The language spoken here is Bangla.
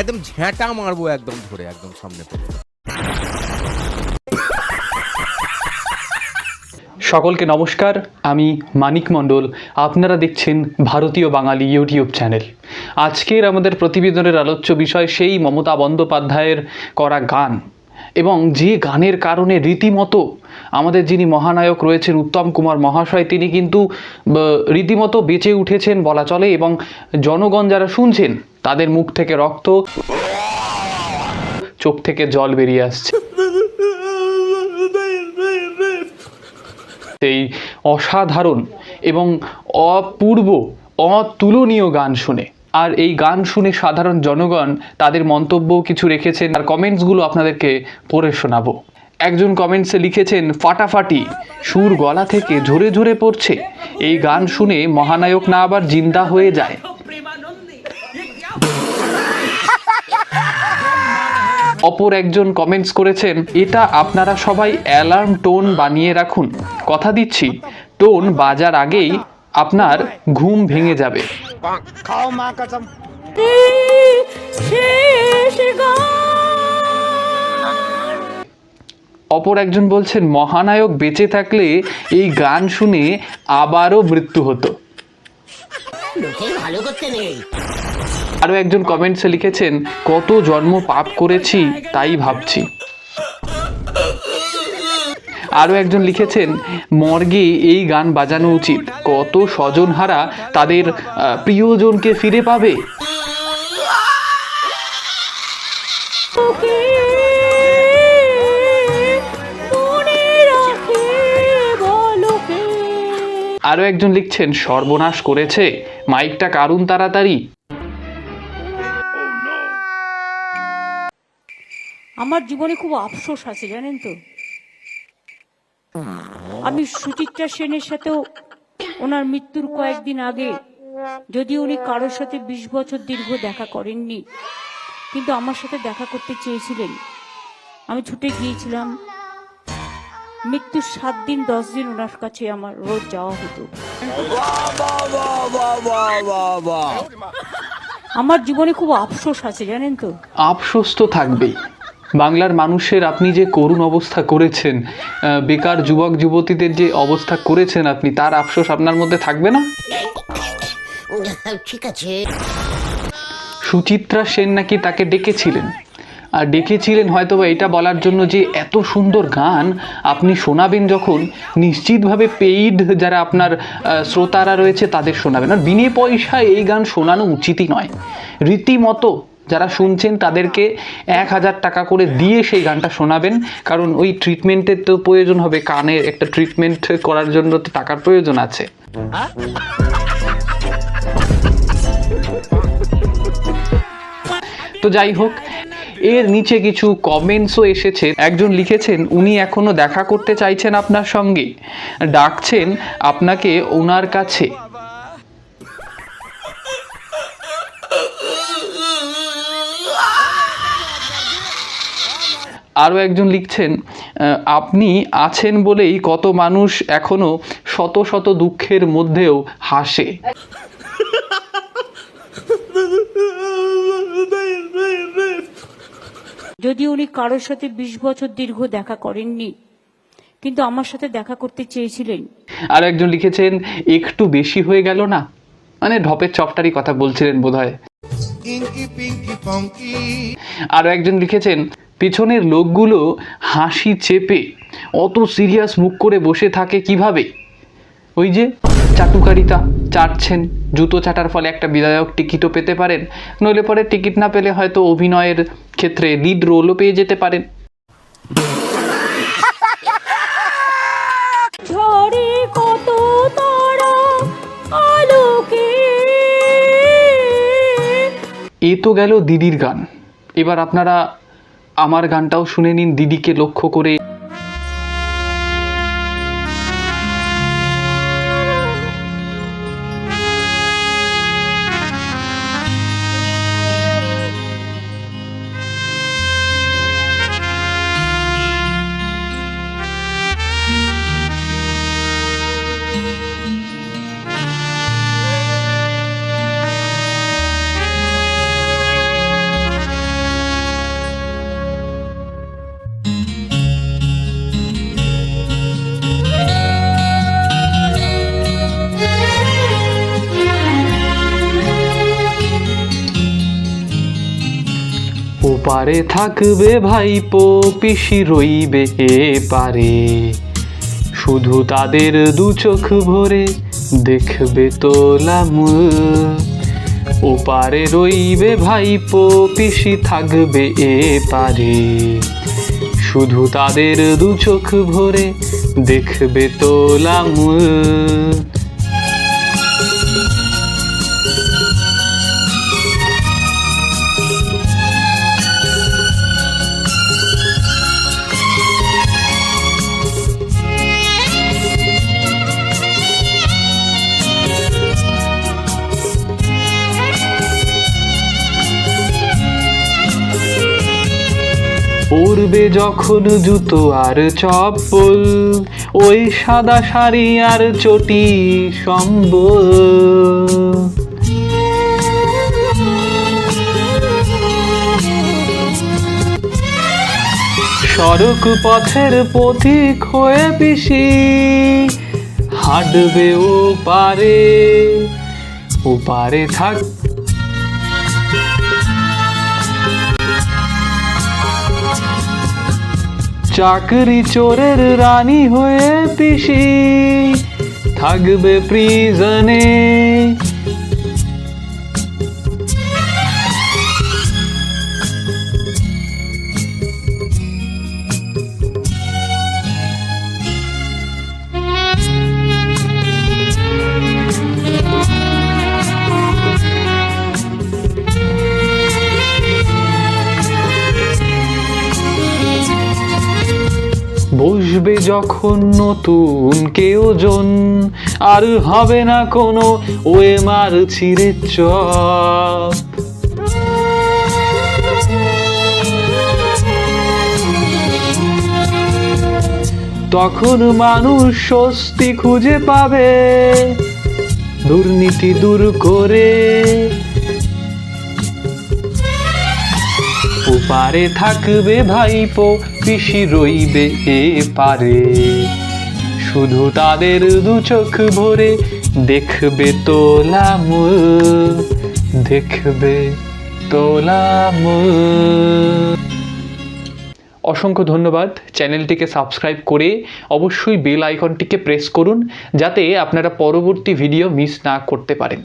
একদম ঝ্যাঁটা মারবো একদম ধরে, একদম সামনে পড়ে সকলকে নমস্কার, আমি মানিক মণ্ডল। আপনারা দেখছেন ভারতীয় বাঙালি ইউটিউব চ্যানেল। আজকের আমাদের প্রতিবেদনের আলোচ্য বিষয় সেই মমতা বন্দ্যোপাধ্যায়ের করা গান। এবং যে গানের কারণে রীতিমতো আমাদের যিনি মহানায়ক রয়েছেন উত্তম কুমার মহাশয়, তিনি কিন্তু রীতিমতো বেঁচে উঠেছেন বলা চলে এবং জনগণ যারা শুনছেন তাদের মুখ থেকে রক্ত, চোখ থেকে জল বেরিয়ে আসছে। এই অসাধারণ এবং অপূর্ব, অতুলনীয় গান শুনে। আর এই গান শুনে সাধারণ জনগণ তাদের মন্তব্য কিছু রেখেছেন। আর কমেন্টসগুলো আপনাদেরকে পড়ে শোনাবো। একজন কমেন্টসে লিখেছেন, ফাটাফাটি, সুর গলা থেকে ঝরে ঝরে পড়ছে। এই গান শুনে মহানায়ক না আবার জিন্দা হয়ে যায়। অপর একজন কমেন্টস করেছেন এটা আপনারা সবাই অ্যালার্ম টোন বানিয়ে রাখুন। কথা দিচ্ছি টোন বাজার আগেই আপনার ঘুম ভেঙে যাবে। অপর একজন বলছেন মহানায়ক বেঁচে থাকলে এই গান শুনে আবারও মৃত্যু হতো। ভালো করতে নেই। আরও একজন কমেন্টসে লিখেছেন কত জন্ম পাপ করেছি তাই ভাবছি। আরও একজন লিখেছেন মর্গে এই গান বাজানো উচিত। কত স্বজনহারা তাদের প্রিয়জনকে ফিরে পাবে? আরও একজন লিখছেন সর্বনাশ করেছে। মাইকটা কারুন তাড়াতাড়ি? আমার জীবনে খুব আফসোস আছে, জানেন তো। আমি সুচিত্রা সেনের সাথেও ওনার মৃত্যুর কয়েকদিন আগে যদিও উনি কারোর সাথে বিশ বছর দীর্ঘ দেখা করেননি, কিন্তু আমার সাথে দেখা করতে চেয়েছিলেন। আমি ছুটে গিয়েছিলাম। মৃত্যুর সাত দিন, দশ দিন ওনার কাছে আমার রোজ যাওয়া হতো। আমার জীবনে খুব আফসোস আছে, জানেন তো। আফসোস তো থাকবেই। বাংলার মানুষের আপনি যে করুণ অবস্থা করেছেন বেকার যুবক যুবতীদের যে অবস্থা করেছেন আপনি তার আফসোস আপনার মধ্যে থাকবে না? ঠিক আছে। সুচিত্রা সেন নাকি তাকে ডেকেছিলেন? আর ডেকেছিলেন হয়তো বা এটা বলার জন্য যে এত সুন্দর গান আপনি শোনাবেন যখন নিশ্চিতভাবে পেইড যারা আপনার শ্রোতারা রয়েছে তাদের শোনাবেন। আর বিনে পয়সায় এই গান শোনানো উচিতই নয়। রীতিমতো যারা শুনছেন তাদেরকে এক হাজার টাকা করে দিয়ে সেই গানটা শোনাবেন। কারণ ওই ট্রিটমেন্টের তো প্রয়োজন হবে। কানের একটা ট্রিটমেন্ট করার জন্য তো টাকার প্রয়োজন আছে। তো যাই হোক, এর নিচে কিছু কমেন্টসও এসেছে। একজন লিখেছেন, উনি এখনও দেখা করতে চাইছেন আপনার সঙ্গে। ডাকছেন, আপনাকে ওনার কাছে। আরও একজন লিখছেন আপনি আছেন বলেই কত মানুষ এখনও শত শত দুঃখের মধ্যেও হাসে। যদি উনি কারোর সাথে বিশ বছর দীর্ঘ দেখা করেননি কিন্তু আমার সাথে দেখা করতে চেয়েছিলেন। আর একজন লিখেছেন একটু বেশি হয়ে গেল না? মানে ঢপের চপটারই কথা বলছিলেন বোধহয়। Pinky Ponky. আরও একজন লিখেছেন পেছনের লোকগুলো হাসি চেপে অত সিরিয়াস মুখ করে বসে থাকে কীভাবে? ওই যে চাটুকারিতা চাটছেন জুতো চাটার ফলে একটা বিধায়ক টিকিটও পেতে পারেন নইলে পরে টিকিট না পেলে হয়তো অভিনয়ের ক্ষেত্রে লিড রোলও পেয়ে যেতে পারেন। এ তো গেল দিদির গান। এবার আপনারা আমার গানটাও শুনে নিন দিদিকে লক্ষ্য করে। ওপারে থাকবে ভাইপো, পিসি রইবে এ পারে। শুধু তাদের দু চোখ ভরে দেখবে তোলাম ওপারে রইবে ভাইপো, পিসি থাকবে এ পারে। শুধু তাদের দু চোখ ভরে দেখবে তোলাম পরবে যখন জুতো আর চপ্পল, ওই সাদা শাড়ি আর চটি সম্বল। সড়ক পথের পথিক হয়ে পিসি, হাঁটবে ও পারে ও পারে থাক চাকরি চোরের রানী হয়ে পিসি থাকবে প্রিজনে বসবে যখন নতুন কেউ জন। আর হবে না কোনো ওয়ে মার ছিঁড়ে চপ। তখন মানুষ স্বস্তি খুঁজে পাবে। দুর্নীতি দূর করে ওপারে থাকবে ভাইপো, পিসি রইবে এ পারে। শুধু তাদের দু চোখ ভরে দেখবে তোলাম দেখবে তোলাম অসংখ্য ধন্যবাদ চ্যানেলটিকে সাবস্ক্রাইব করে অবশ্যই বেল আইকনটিকে প্রেস করুন, যাতে আপনারা পরবর্তী ভিডিও মিস না করতে পারেন।